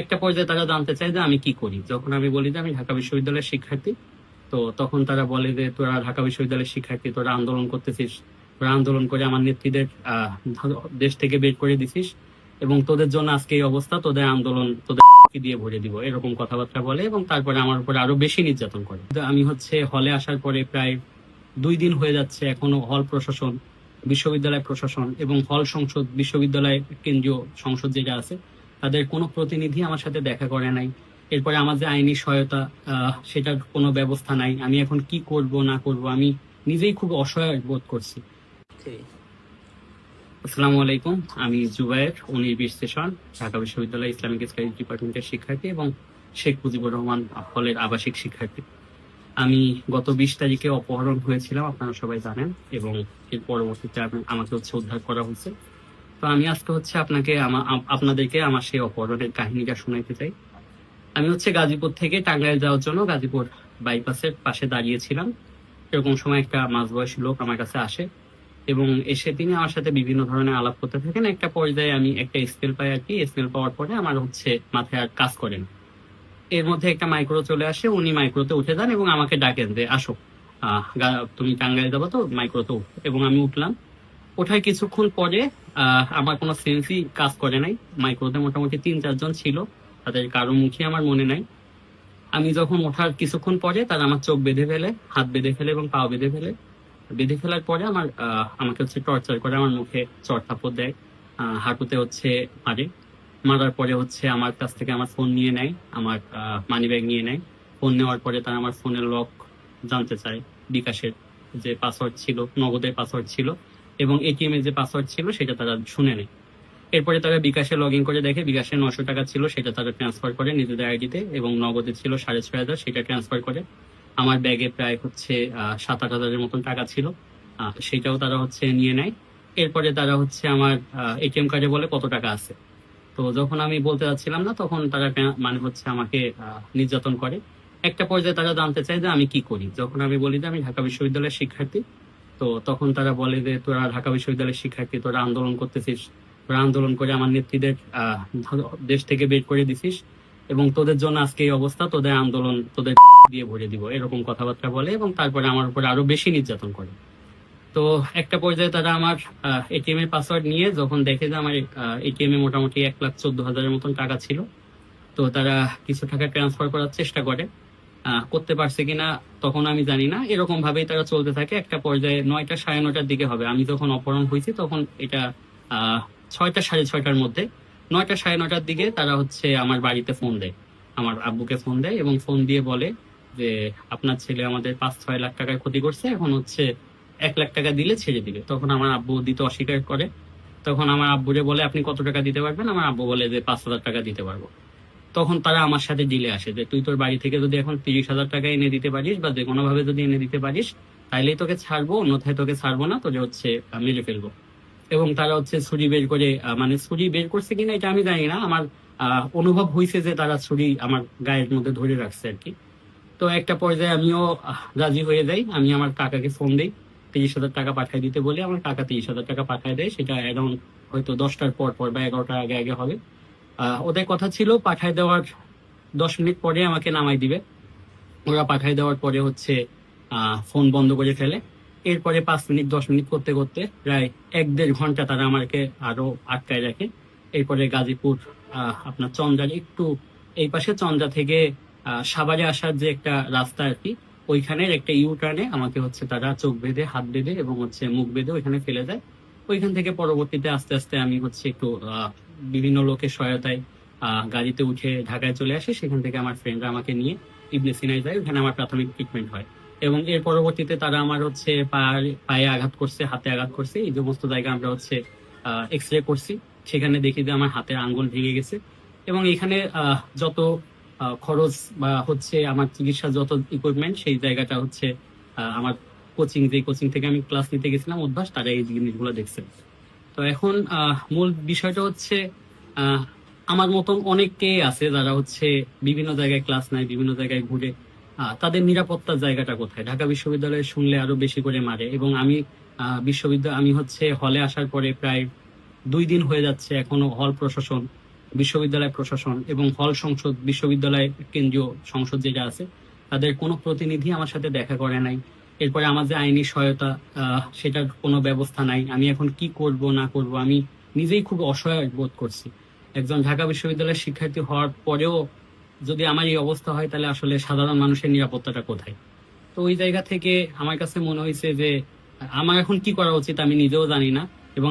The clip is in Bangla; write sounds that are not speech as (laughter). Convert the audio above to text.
একটা পর্যায়ে তারা জানতে চায় যে আমি কি করি। যখন আমি বলি যে আমি ঢাকা বিশ্ববিদ্যালয়ের শিক্ষার্থী, তো তখন তারা বলে যে, তোরা ঢাকা বিশ্ববিদ্যালয়ের শিক্ষার্থী, তোরা আন্দোলন করতেছিস। তোরা আন্দোলন করে আমার নেত্রীদের দেশ থেকে বের করে দিছিস এবং তোদের জন্য আজকে এই অবস্থা, তোদের আন্দোলন, তোদের দিয়ে ভরে দিব। এরকম কথাবার্তা বলে এবং তারপরে আমার উপরে আরও বেশি নির্যাতন করে। আমি হচ্ছে হলে আসার পরে প্রায় দুই দিন হয়ে যাচ্ছে এখনও হল প্রশাসন, বিশ্ববিদ্যালয় প্রশাসন এবং হল সংসদ বিশ্ববিদ্যালয় কেন্দ্রীয় সংসদ যেটা আছে তাদের কোনো প্রতিনিধি আমার সাথে দেখা করে নাই। এরপরে আমার যে আইনি সহায়তা সেটার কোনো ব্যবস্থা নাই। আমি এখন কি করব না করব আমি নিজেই খুব অসহায় বোধ করছি। আসসালামু আলাইকুম। আমি জুবায়ের উনিশ স্টেশন ঢাকা বিশ্ববিদ্যালয় ইসলামিক স্টাডিজ ডিপার্টমেন্টের শিক্ষার্থী এবং শেখ মুজিবুর রহমান হলের আবাসিক শিক্ষার্থী। আমি গত বিশ তারিখে অপহরণ হয়েছিলাম আপনারা সবাই জানেন এবং এর পরবর্তীতে আমাকে হচ্ছে উদ্ধার করা হয়েছে। আমি আজকে হচ্ছে আপনাকে আপনাদেরকে আমার সেই অপহরণের কাহিনীটা শোনাইতে চাই। আমি হচ্ছে গাজীপুর থেকে টাঙ্গাইল যাওয়ার জন্য গাজীপুর বাইপাসের পাশে দাঁড়িয়েছিলাম। এরকম সময় একটা মাঝবয়সী লোক আমার কাছে আসে এবং এসে তিনি আমার সাথে বিভিন্ন ধরনের আলাপ করতে থাকেন। একটা পর্যায়ে আমি একটা স্কেল পাই আর কি, স্কেল পাওয়ার পরে আমার হচ্ছে মাথায় আর কাজ করেন এর মধ্যে একটা মাইক্রো চলে আসে, উনি মাইক্রোতে উঠে যান এবং আমাকে ডাকেন যে, আসো। তুমি টাঙ্গাইল যাব তো, মাইক্রোতে এবং আমি উঠলাম। ওঠায় কিছুক্ষণ পরে আমার কোনো সেন্সই কাজ করে নাই। মাইক্রোতে মোটামুটি তিন চারজন ছিল। তাদের কারও মুখে আমার মনে নাই। আমি যখন ওঠার কিছুক্ষণ পরে তারা আমার চোখ বেঁধে ফেলে, হাত বেঁধে ফেলে এবং পা বেঁধে ফেলে। বেঁধে ফেলার পরে আমার আমাকে হচ্ছে টর্চার করে, আমার মুখে চর থাপড় দেয় হাঁটুতে হচ্ছে মারে। মারার পরে হচ্ছে আমার কাছ থেকে আমার ফোন নিয়ে নেয়, আমার মানি ব্যাগ নিয়ে নেয়। ফোন নেওয়ার পরে তারা আমার ফোনের লক জানতে চায়। বিকাশের যে পাসওয়ার্ড ছিল, নগদের পাসওয়ার্ড ছিল। এবং এটিএম এর যে পাসওয়ার্ড ছিল সেটা তারা শুনে নেয়। এরপরে তারা বিকাশে লগ ইন করে দেখে, বিকাশে নশো টাকা ছিল, সেটা তারা ট্রান্সফার করে নিজেদের আইডিতে এবং নগদে ছিল সাড়ে ছয় হাজার, সেটা ট্রান্সফার করে। আমার ব্যাগে প্রায় হচ্ছে সাত আট হাজারের মতন টাকা ছিল। সেটাও তারা হচ্ছে নিয়ে নেয়। এরপরে তারা হচ্ছে আমার এটিএম কার্ডে বলে কত টাকা আছে। তো যখন আমি বলতে যাচ্ছিলাম না, তখন তারা মানে হচ্ছে আমাকে নির্যাতন করে। একটা পর্যায়ে তারা জানতে চায় যে আমি কি করি। যখন আমি বলি যে আমি ঢাকা বিশ্ববিদ্যালয়ের শিক্ষার্থী তো তখন তারা বলে যে, তোরা ঢাকা বিশ্ববিদ্যালয়ের শিক্ষার্থী, তোরা আন্দোলন করতেছিস। তোরা আন্দোলন করে আমার নেত্রীদের দেশ থেকে বের করে দিছিস এবং তোদের জন্য আজকে এই অবস্থা, তোদের আন্দোলন, তোদের (laughs) দিয়ে ভরে দিব। এরকম কথাবার্তা বলে এবং তারপরে আমার উপরে আরও বেশি নির্যাতন করে। তো একটা পর্যায়ে তারা আমার এটিএম এর পাসওয়ার্ড নিয়ে যখন দেখে যে আমার এটিএম এ মোটামুটি এক লাখ চোদ্দ হাজারের মতন টাকা ছিল, তো তারা কিছু টাকা ট্রান্সফার করার চেষ্টা করে। করতে পারছে কিনা তখন আমি জানি না। এরকম ভাবেই তারা চলতে থাকে। একটা পর্যায়ে নয়টা সাড়ে নয়টার দিকে হবে। আমি যখন অপহরণ হয়েছি তখন এটা ছয়টা সাড়ে ছয়টার মধ্যে, নয়টা সাড়ে নয়টার দিকে তারা হচ্ছে আমার বাড়িতে ফোন দেয়। আমার আব্বুকে ফোন দেয় এবং ফোন দিয়ে বলে যে, আপনার ছেলে আমাদের পাঁচ ছয় লাখ টাকায় ক্ষতি করছে। এখন হচ্ছে এক লাখ টাকা দিলে ছেড়ে দিবে। তখন আমার আব্বু দিতে অস্বীকার করে। তখন আমার আব্বুরে বলে, আপনি কত টাকা দিতে পারবেন? আমার আব্বু বলে যে, পাঁচ হাজার টাকা দিতে পারব। তখন তারা আমার সাথে ডিলে আসে যে, তুই তোর বাড়ি থেকে যদি এখন তিরিশ হাজার টাকা এনে দিতে পারিস বা যে কোনো ভাবে যদি এনে দিতে পারিস তাইলেই তোকে ছাড়বো, অন্যথায় তোকে ছাড়বো না, তোকে হচ্ছে মেরে ফেলব। এবং তারা হচ্ছে ছুরি বের করে মানে ছুরি বের করছে কিনা এটা আমি জানি না। আমার অনুভব হয়েছে যে তারা ছুরি আমার গায়ের মধ্যে ধরে রাখছে আর কি। তো একটা পর্যায়ে আমিও রাজি হয়ে যাই। আমি আমার কাকাকে ফোন দিই, তিরিশ হাজার টাকা পাঠাই দিতে বলে আমার কাকা তিরিশ হাজার টাকা পাঠায় দেয়, সেটা অ্যারাউন্ড হয়তো দশটার পর পর বা এগারোটার আগে আগে হবে। ওদের কথা ছিল, পাঠায় দেওয়ার দশ মিনিট পরে আমাকে নামাই দিবে। ওরা পাঠায় দেওয়ার পরে হচ্ছে ফোন বন্ধ করে ফেলে। এরপরে পাঁচ মিনিট, দশ মিনিট করতে করতে প্রায় এক দেড় ঘণ্টা তারা আমাকে আরও আটকায় রাখে। এরপরে গাজীপুর আপনার চন্দ্রার একটু এই পাশে, চন্দ্রা থেকে সাভারে আসার যে একটা রাস্তা আর কি, ওইখানের একটা ইউ টার্নে আমাকে হচ্ছে তারা চোখ বেঁধে, হাত বেঁধে এবং হচ্ছে মুখ বেঁধে ওইখানে ফেলে দেয়। ওইখান থেকে পরবর্তীতে আস্তে আস্তে আমি হচ্ছে একটু বিভিন্ন লোকের সহায়তায় গাড়িতে উঠে ঢাকায় চলে আসি। সেখান থেকে আমার ফ্রেন্ডরা আমাকে নিয়ে ইবনে সিনাই যায়। ওখানে আমার প্রাথমিক ট্রিটমেন্ট হয়। এবং এর পরবর্তীতে তারা আমার হচ্ছে পায়ে- আঘাত করছে, হাতে আঘাত করছে। এই সমস্ত জায়গা আমরা হচ্ছে এক্স রে করছি। সেখানে দেখি যে আমার হাতের আঙ্গুল ভেঙে গেছে। এবং এখানে যত খরচ বা হচ্ছে আমার চিকিৎসার যত ইকুইপমেন্ট সেই জায়গাটা হচ্ছে আমার কোচিং যে কোচিং থেকে আমি ক্লাস নিতে গেছিলাম অভ্যাস, তারা এই জিনিসগুলো দেখছে। তো এখন মূল বিষয়টা হচ্ছে আমার মতন অনেকে আছে যারা হচ্ছে বিভিন্ন জায়গায় ক্লাস নেয়, বিভিন্ন জায়গায় ঘুরে। তাদের নিরাপত্তার জায়গাটা কোথায়? ঢাকা বিশ্ববিদ্যালয়ে শুনলে আরও বেশি করে মারে এবং আমি বিশ্ববিদ্যালয়, আমি হচ্ছে হলে আসার পরে প্রায় দুই দিন হয়ে যাচ্ছে এখনও হল প্রশাসন, বিশ্ববিদ্যালয় প্রশাসন এবং হল সংসদ, বিশ্ববিদ্যালয় কেন্দ্রীয় সংসদ যেটা আছে, তাদের কোনো প্রতিনিধি আমার সাথে দেখা করে নাই। এরপরে আমার যে আইনি সহায়তা সেটার কোনো ব্যবস্থা নাই। আমি এখন কি করব, না করব, আমি নিজেই খুব অসহায় বোধ করছি। একজন ঢাকা বিশ্ববিদ্যালয়ের শিক্ষার্থী হওয়ার পরেও যদি আমার এই অবস্থা হয়, তাহলে আসলে সাধারণ মানুষের নিরাপত্তাটা কোথায়? তো ওই জায়গা থেকে আমার কাছে মনে হয়েছে যে, আমার এখন কি করা উচিত আমি নিজেও জানি না এবং